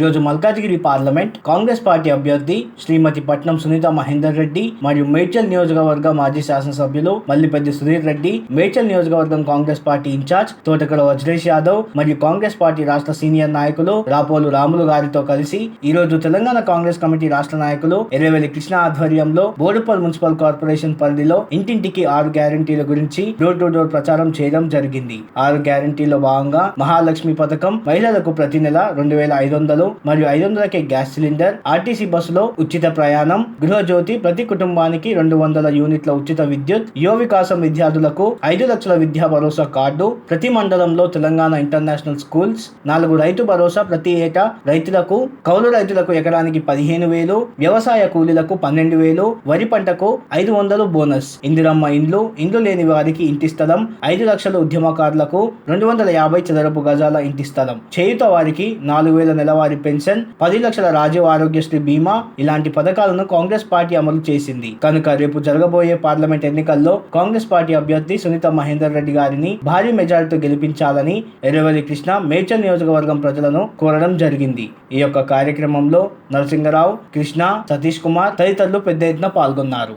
ఈరోజు Malkajgiri parliament Congress party అభ్యర్థి శ్రీమతి పట్నం సునీత మహేందర్ రెడ్డి మరియు మేడ్చల్ నియోజకవర్గ మాజీ శాసనసభ్యులు మల్లిపెద్ది సుధీర్ రెడ్డి మేడ్చల్ నియోజకవర్గం కాంగ్రెస్ పార్టీ ఇన్ఛార్జ్ తోటకల వజ్రేష్ యాదవ్ మరియు కాంగ్రెస్ పార్టీ రాష్ట్ర సీనియర్ నాయకులు రాపోలు రాములు గారితో కలిసి ఈ రోజు తెలంగాణ కాంగ్రెస్ కమిటీ రాష్ట్ర నాయకులు ఎర్రవెల్లి కృష్ణ ఆధ్వర్యంలో బోడుపల్ మున్సిపల్ కార్పొరేషన్ పరిధిలో ఇంటింటికి ఆరు గ్యారంటీల గురించి డోర్ టు డోర్ ప్రచారం చేయడం జరిగింది. ఆరు గ్యారంటీలో భాగంగా మహాలక్ష్మి పథకం మహిళలకు ప్రతి నెల రెండు వేల ఐదు వందలు మరియు ఐదు వందలకే గ్యాస్ సిలిండర్ ఆర్టీసీ బస్సులో ఉచిత ప్రయాణం గృహజ్యోతి ప్రతి కుటుంబానికి రెండు వందల యూనిట్ల ఉచిత విద్యుత్ యువ వికాసం విద్యార్థులకు ఐదు లక్షల విద్యా భరోసా కార్డు ప్రతి మండలంలో తెలంగాణ ఇంటర్నేషనల్ స్కూల్స్ నాలుగు రైతు భరోసా ప్రతి ఏటా రైతులకు కౌలు రైతులకు ఎకరానికి పదిహేను వేలు వ్యవసాయ కూలీలకు పన్నెండు వేలు వరి పంటకు ఐదు వందలు బోనస్. ఇందిరమ్మ ఇండ్లు ఇండ్లు లేని వారికి ఇంటి స్థలం ఐదు లక్షల ఉద్యమకారులకు రెండు వందల యాభై చదరపు గజాల ఇంటి స్థలం. చేయుత వారికి నాలుగు వేల నెలవారీ పెన్షన్ పది లక్షల రాజీవ్ ఆరోగ్యశ్రీ బీమా ఇలాంటి పథకాలను కాంగ్రెస్ పార్టీ అమలు చేసింది. కనుక రేపు జరగబోయే పార్లమెంట్ ఎన్నికల్లో కాంగ్రెస్ పార్టీ అభ్యర్థి సునీత మహేందర్ రెడ్డి గారిని భారీ మెజారిటీతో గెలిపించాలని ఎర్రవల్లి కృష్ణ మేచల్ నియోజకవర్గం ప్రజలను కోరడం జరిగింది. ఈ యొక్క కార్యక్రమంలో నరసింహరావు కృష్ణ సతీష్ కుమార్ తదితరులు పెద్ద ఎత్తున పాల్గొన్నారు.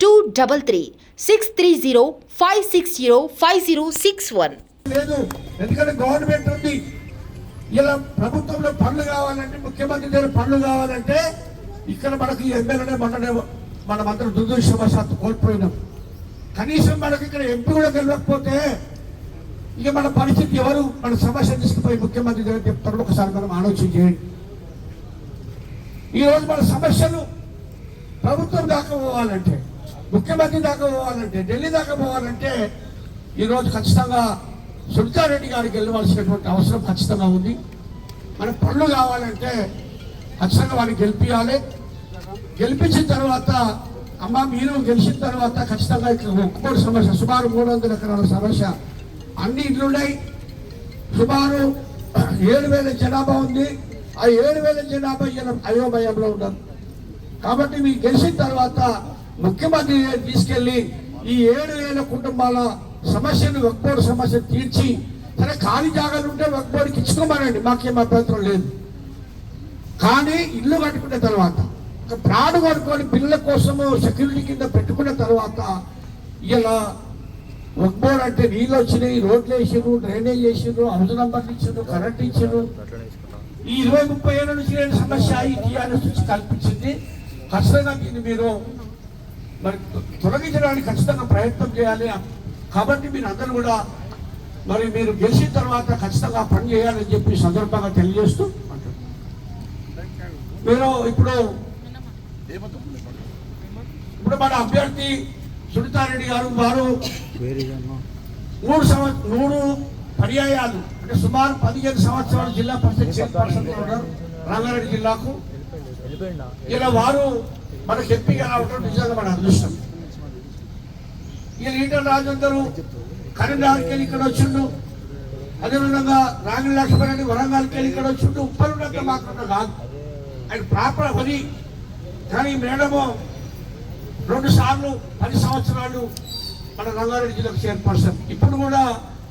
two double three six three zero five six zero five zero six one లేదు. ఎందుకంటే గవర్నమెంట్ ఉంది. ఇలా ప్రభుత్వంలో పనులు కావాలంటే ముఖ్యమంత్రి దగ్గర పనులు కావాలంటే ఇక్కడ మనకి ఎమ్మెల్యేనే మొన్ననే మనం అందరం దురదృష్టవశాత్తు కోల్పోయినాం. కనీసం మనకి ఇక్కడ ఎంపీ కూడా గెలవకపోతే ఇక మన పరిస్థితి ఎవరు? మన సమస్య తీసుకుపోయి ముఖ్యమంత్రి దగ్గర చెప్తారు ఒకసారి మనం ఆలోచన చేయండి. ఈరోజు మన సమస్యలు ప్రభుత్వం దాకా పోవాలంటే ముఖ్యమంత్రి దాకా పోవాలంటే ఢిల్లీ దాకా పోవాలంటే ఈరోజు ఖచ్చితంగా సుల్తారెడ్డి గారికి వెళ్ళవలసినటువంటి అవసరం ఖచ్చితంగా ఉంది. మన పనులు కావాలంటే ఖచ్చితంగా వారిని గెలిపించాలి గెలిపించిన తర్వాత అమ్మ మీరు గెలిచిన తర్వాత ఖచ్చితంగా ఇక్కడ ఒక్కటి సమస్య సుమారు మూడు వందల ఎకరాల సమస్య. అన్ని ఇళ్ళు సుమారు ఏడు వేల జనాభా ఉంది. ఆ ఏడు వేల జనాభా అయోమయంలో ఉన్నారు కాబట్టి మీరు గెలిచిన తర్వాత ముఖ్యమంత్రి తీసుకెళ్ళి ఈ ఏడు వేల కుటుంబాల సమస్యను ఒక్కోడు సమస్య తీర్చి సరే ఖాళీ జాగాలు ఉంటే ఒక్కోడికి ఇచ్చుకోమనండి మాకేం అభ్యంతరం లేదు. కానీ ఇల్లు కట్టుకున్న తర్వాత ఒక ప్రాణు కొనుక్కొని పిల్లల కోసము సెక్యూరిటీ కింద పెట్టుకున్న తర్వాత ఇలా ఒక్కోడు అంటే నీళ్ళు వచ్చినాయి రోడ్లు వేసారు డ్రైనేజ్ చేసారు హౌస్ నంబర్లు ఇచ్చారు కరెంట్ ఇచ్చారు ఈ ఇరవై ముప్పై ఏళ్ళ నుంచి లేని సమస్య ఈ టీఆర్ఎస్ నుంచి కల్పించింది. ఖచ్చితంగా దీన్ని మీరు. మరి తొలగించడానికి ఖచ్చితంగా ప్రయత్నం చేయాలి. కాబట్టి మీరు అందరూ కూడా మరి మీరు గెలిచిన తర్వాత ఖచ్చితంగా పని చేయాలని చెప్పి సందర్భంగా తెలియజేస్తూ మీరు ఇప్పుడు ఇప్పుడు మన అభ్యర్థి సునీతారెడ్డి గారు వారు మూడు సంవత్సరం మూడు పర్యాయాలు అంటే సుమారు పదిహేను సంవత్సరాలు జిల్లా పరిషత్ చైర్పర్సన్ ఉన్నారు. రంగారెడ్డి జిల్లాకు. ఇలా వారు మనకు ఎంపీగా రావడం నిజంగా మన అదృష్టం. ఈ లీటర్ రాజందరూ కరీంనగర్కి వెళ్ళి ఇక్కడ వచ్చిండు. అదేవిధంగా రాగి లక్ష్మణ్ వరంగల్కి వెళ్ళి ఇక్కడ వచ్చిండు. ఉప్పలున్నంత మాత్రం కాదు. ఆయన ప్రాపర్ హరి కానీ మేడము రెండు సార్లు పది సంవత్సరాలు మన రంగారెడ్డి జిల్లాకు చైర్పర్సన్. ఇప్పుడు కూడా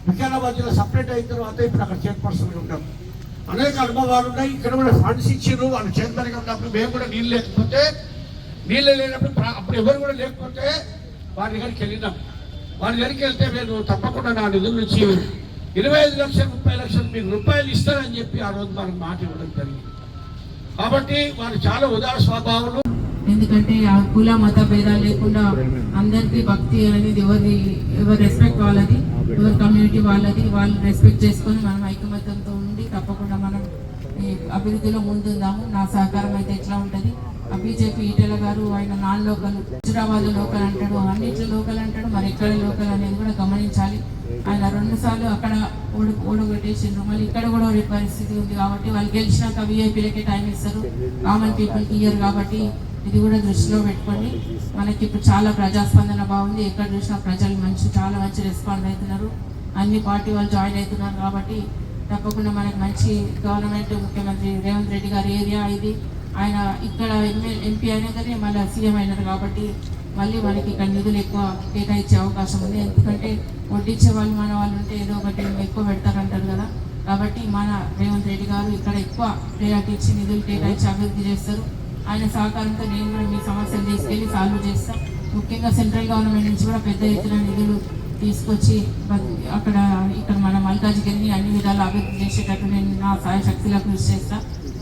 వికారాబాద్ జిల్లా సపరేట్ అయిన తర్వాత ఇప్పుడు అక్కడ చైర్పర్సన్ ఉంటాం. అనేక అనుభవాలు ఉన్నాయి. ఇక్కడ కూడా ఫండ్స్ ఇచ్చారు వాళ్ళు చైర్మన్గా ఉన్నప్పుడు మేము కూడా నీళ్ళు లేకపోతే నీళ్ళు లేనప్పుడు అప్పుడు ఎవరు కూడా లేకపోతే వారి దగ్గరికి వెళ్ళినాం. వారి దగ్గరికి వెళ్తే నేను తప్పకుండా నా నిధుల నుంచి ఇరవై ఐదు లక్షల ముప్పై లక్షలు మీకు రూపాయలు ఇస్తానని చెప్పి ఆ రోజు మనకు మాట ఇవ్వడం జరిగింది. కాబట్టి వారు చాలా ఉదార స్వభావాలు. ఎందుకంటే ఆ కుల మత భేదాలు లేకుండా అందరికీ భక్తి అనేది ఎవరి ఎవరి రెస్పెక్ట్ వాళ్ళది ఎవరి కమ్యూనిటీ వాళ్ళది వాళ్ళు రెస్పెక్ట్ చేసుకొని మనం ఐకమత్యంతో ఉండి తప్పకుండా మనం అభివృద్ధిలో ముందుందాము. నా సహకారం అయితే ఎట్లా ఉంటుంది? ఆ బీజేపీ ఈటెల గారు ఆయన నాన్ లోకల్ హైదరాబాద్ లోకల్ అంటాడు అన్నింటి లోకల్ అంటాడు మరి ఎక్కడ లోకల్ అనేది కూడా గమనించాలి. ఆయన రెండు సార్లు అక్కడ ఓడి ఓడగొట్టేసిండ్రు మళ్ళీ ఇక్కడ కూడా ఓడే పరిస్థితి ఉంది కాబట్టి వాళ్ళు గెలిచినాక వీఐపీలకే టైం ఇస్తారు. కామన్ పీపుల్కి ఇయ్యరు కాబట్టి ఇది కూడా దృష్టిలో పెట్టుకోండి మనకి ఇప్పుడు చాలా ప్రజాస్పందన బాగుంది. ఎక్కడ చూసినా ప్రజలు మంచి చాలా మంచి రెస్పాండ్ అవుతున్నారు. అన్ని పార్టీ వాళ్ళు జాయిన్ అవుతున్నారు కాబట్టి తప్పకుండా మనకి మంచి గవర్నమెంట్ ముఖ్యమంత్రి రేవంత్ రెడ్డి గారి ఏరియా ఇది. ఆయన ఇక్కడ ఎంఏ ఎంపీ కానీ మళ్ళీ సీఎం అయినారు కాబట్టి మళ్ళీ మనకి ఇక్కడ నిధులు ఎక్కువ కేటాయించే అవకాశం ఉంది. ఎందుకంటే వడ్డించే వాళ్ళు మన వాళ్ళు ఉంటే ఏదో ఒకటి ఎక్కువ పెడతారంటారు కదా. కాబట్టి మన రేవంత్ రెడ్డి గారు ఇక్కడ ఎక్కువ ప్రయారిటీ ఇచ్చి నిధులు కేటాయించి అభివృద్ధి చేస్తారు. ఆయన సహకారంతో నేను కూడా మీ సమస్యలు తీసుకెళ్ళి సాల్వ్ చేస్తాను ముఖ్యంగా సెంట్రల్ గవర్నమెంట్ నుంచి కూడా పెద్ద ఎత్తున నిధులు తీసుకొచ్చి అక్కడ ఇక్కడ మన మల్కాజ్గిరిని అన్ని విధాలు అభివృద్ధి చేసేటట్టు నేను నా సాయశక్తిలో కృషి చేస్తా.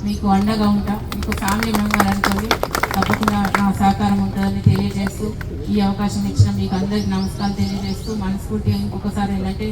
మీకు అండగా ఉంటా. మీకు ఫ్యామిలీ మెంబర్ అనుకోండి తప్పకుండా నా సహకారం ఉంటుందని తెలియజేస్తూ ఈ అవకాశం ఇచ్చిన మీకు అందరికి నమస్కారం తెలియజేస్తూ మనస్ఫూర్తిగా ఇంకొకసారి ఏంటంటే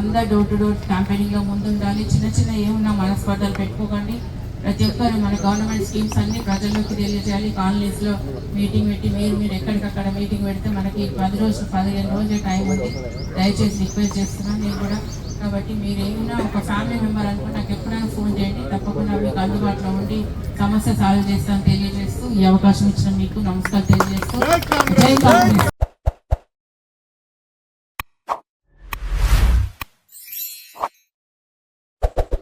అందరు డోర్ టు డోర్ క్యాంపెయినింగ్లో ముందుండాలి. చిన్న చిన్న ఏమున్నా మనస్పర్ధలు పెట్టుకోకండి. ప్రతి ఒక్కరు మన గవర్నమెంట్ స్కీమ్స్ అన్ని ప్రజల్లోకి తెలియజేయాలి. కాలనీస్లో మీటింగ్ పెట్టి మీరు మీరు ఎక్కడికక్కడ మీటింగ్ పెడితే మనకి పది రోజులు పదిహేను రోజుల టైం ఉంది. దయచేసి రిక్వెస్ట్ చేస్తున్నాను నేను కూడా. కాబట్టి మీరు ఏమైనా ఒక ఫ్యామిలీ మెంబర్ అనుకుంటే నాకు ఎప్పుడైనా ఫోన్ చేయండి. తప్పకుండా మీకు అందుబాటులో ఉండి సమస్య సాల్వ్ చేస్తాను తెలియజేస్తూ ఈ అవకాశం ఇచ్చిన మీకు నమస్కారం తెలియజేస్తూ.